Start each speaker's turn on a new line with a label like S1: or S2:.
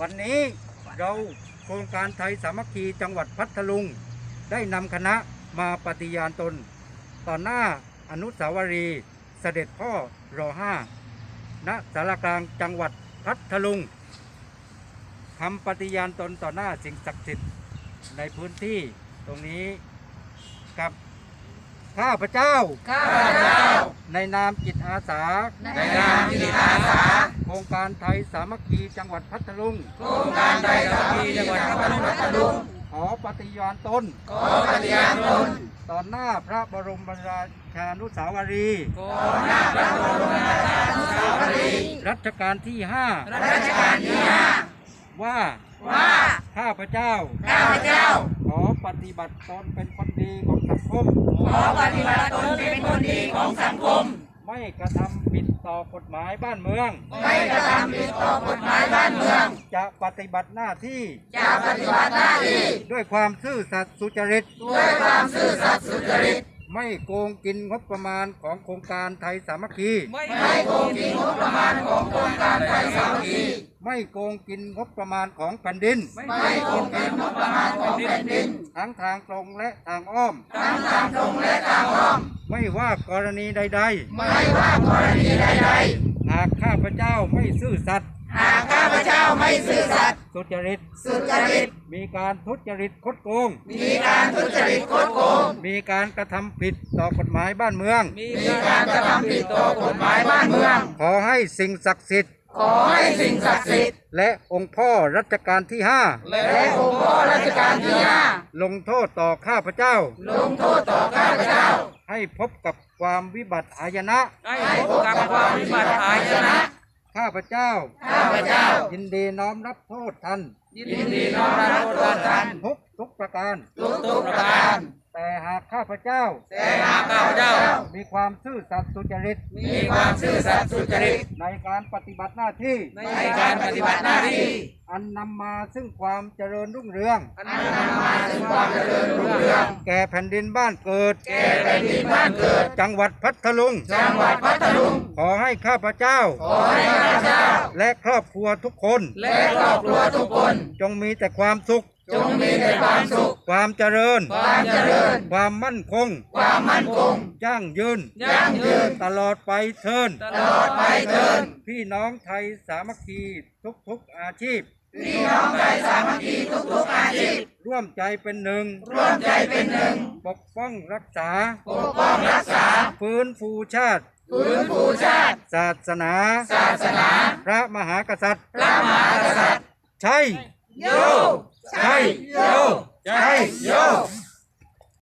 S1: วันนี้เราโครงการไทยสามัคคีจังหวัดพัทลุง ได้นำคณะมาปฏิญาณตน ต่อหน้าอนุสาวรีย์เสด็จพ่อรอห้าณสารกลางจังหวัดพัทลุงทำปฏิญาณตนต่อหน้าสิ่งศักดิ์สิทธิ์ในพื้นที่ตรงนี้กับข้าพเจ้า
S2: ข้าพเจ้า
S1: ในนามจิตอาสา
S2: ในนามจิตอาสา
S1: โครงการไทยสามัคคีจังหวัดพัทลุง
S2: โครงการไทยสามัคคีจังหวัดพัทลุง
S1: ขอปฏิญาณตน
S2: ขอปฏิญาณตน
S1: ต่อหน้าพระบรมราชานุสาวรีย์
S2: ต่อหน้าพระบรมราชานุสาวรีย์
S1: รัชกาลที่
S2: รัชกาลที่ห้า
S1: 5ว่า
S2: ว่า
S1: ข้าพเจ้า
S2: ข้าพเจ้า
S1: ขอปฏิบัติตนเป็นคนดีของสังคม
S2: ขอปฏิบัติตนเป็นคนดีของสังคม
S1: ไม่กระทำผิดต่อกฎหมายบ้านเมือง
S2: ไม่กระทำผิดต่อกฎหมายบ้านเมือง
S1: จะปฏิบัติหน้าที่
S2: จะปฏิบัติหน้าที่
S1: ด้วยความซื่อสัตย์สุจริต
S2: ด้วยความซื่อสัตย์สุจริต
S1: ไม่โกงกินงบประมาณของโครงการไทยสามัคคี
S2: ไม่โกงกินงบประมาณของโครงการไทยสามัคคี
S1: ไม่โกงกินงบประมาณของแผ่นดิน
S2: ไม่โกงกินงบประมาณของแผ่นดิน
S1: ทั้งทางตรงและทางอ้อม
S2: ทั้งทางตรงและทางอ้อม
S1: ไม่ว่ากรณีใด
S2: ไม่ว่ากรณีใด
S1: ๆ หากข้าพเจ้าไม่ซื่อสัตย์
S2: ๆหากข้าพเจ้าไม่ซื่อสัตย์
S1: สุจริต
S2: สุจริต
S1: มีการทุจริตคดโกง
S2: มีการทุจริตโกโกง
S1: มีการกระทำผิดต่อกฎหมายบ้านเมือง
S2: มีการกระทำผิดต่อกฎหมายบ้านเมือง
S1: ขอให้สิ่งศักดิ์สิทธิ์
S2: ขอให้สิ่งศักดิ์สิทธิ์
S1: และองค์พ่อรัชกาลที่
S2: และองค์พ่อรัชกาลที่ห้า
S1: 5ลงโทษต่อข้าพเจ้า
S2: ลงโทษต่อข้าพเจ้า
S1: ให้พบกับความวิบัติอายนะ
S2: ให้พบกับความวิบัติหายนะ
S1: ข้าพเจ้า
S2: ข้าพเจ้า
S1: ยินดีน้อมรับโทษท่าน
S2: ยินดีน้อมรับโทษท่าน
S1: ทุกทุกประการ
S2: ทุกทุกประการ
S1: แต่หากข้าพเจ้า
S2: แต่หากข้าพเจ้า
S1: มี ความซื่อสัตย์สุจริต
S2: มีความซื่อสัตย์สุจริต
S1: ในการปฏิบัติหน้าที่
S2: ในการปฏิบัติหน้าที่
S1: อันนำมาซึ่งความเจริญรุ่งเรือง
S2: อันนำมาซึ่งความเจริญรุ่งเรือง
S1: แก่แผ่นดินบ้านเกิด
S2: แก่แผ่นดินบ้านเกิด
S1: จังหวัดพัทลุง
S2: จังหวัดพัทลุง
S1: ขอให้ข้าพเจ้า
S2: ขอให้ข้าพเจ้า
S1: และครอบครัวทุกคน
S2: และครอบครัวทุกคน
S1: จงมีแต่ความสุข
S2: จงมีแต่ความสุข
S1: ความเจริญ
S2: ความเจริญ
S1: ความมั่นคง
S2: ความมั่นคง
S1: ยั่งยืน
S2: ยั่งยืน
S1: ตลอดไปเทิน
S2: ตลอดไปเถิด
S1: พี่น้องไทยสามัคคีทุกๆอาชีพ
S2: พี่น้องไทยสามัคคีทุกๆอาชีพ
S1: ร่วมใจเป็นหนึ่ง
S2: ร่วมใจเป็นหนึ่ง
S1: ปกป้องรักษา
S2: ปกป้องรักษา
S1: ฟื้นฟูชาติ
S2: ฟื้นฟูชาติ
S1: ศาสนา
S2: ศาสนา
S1: พระมหากษัตริย์
S2: พระมหากษัตริย์
S1: ใช่
S2: โย
S1: Hey yo!
S2: Hey yo!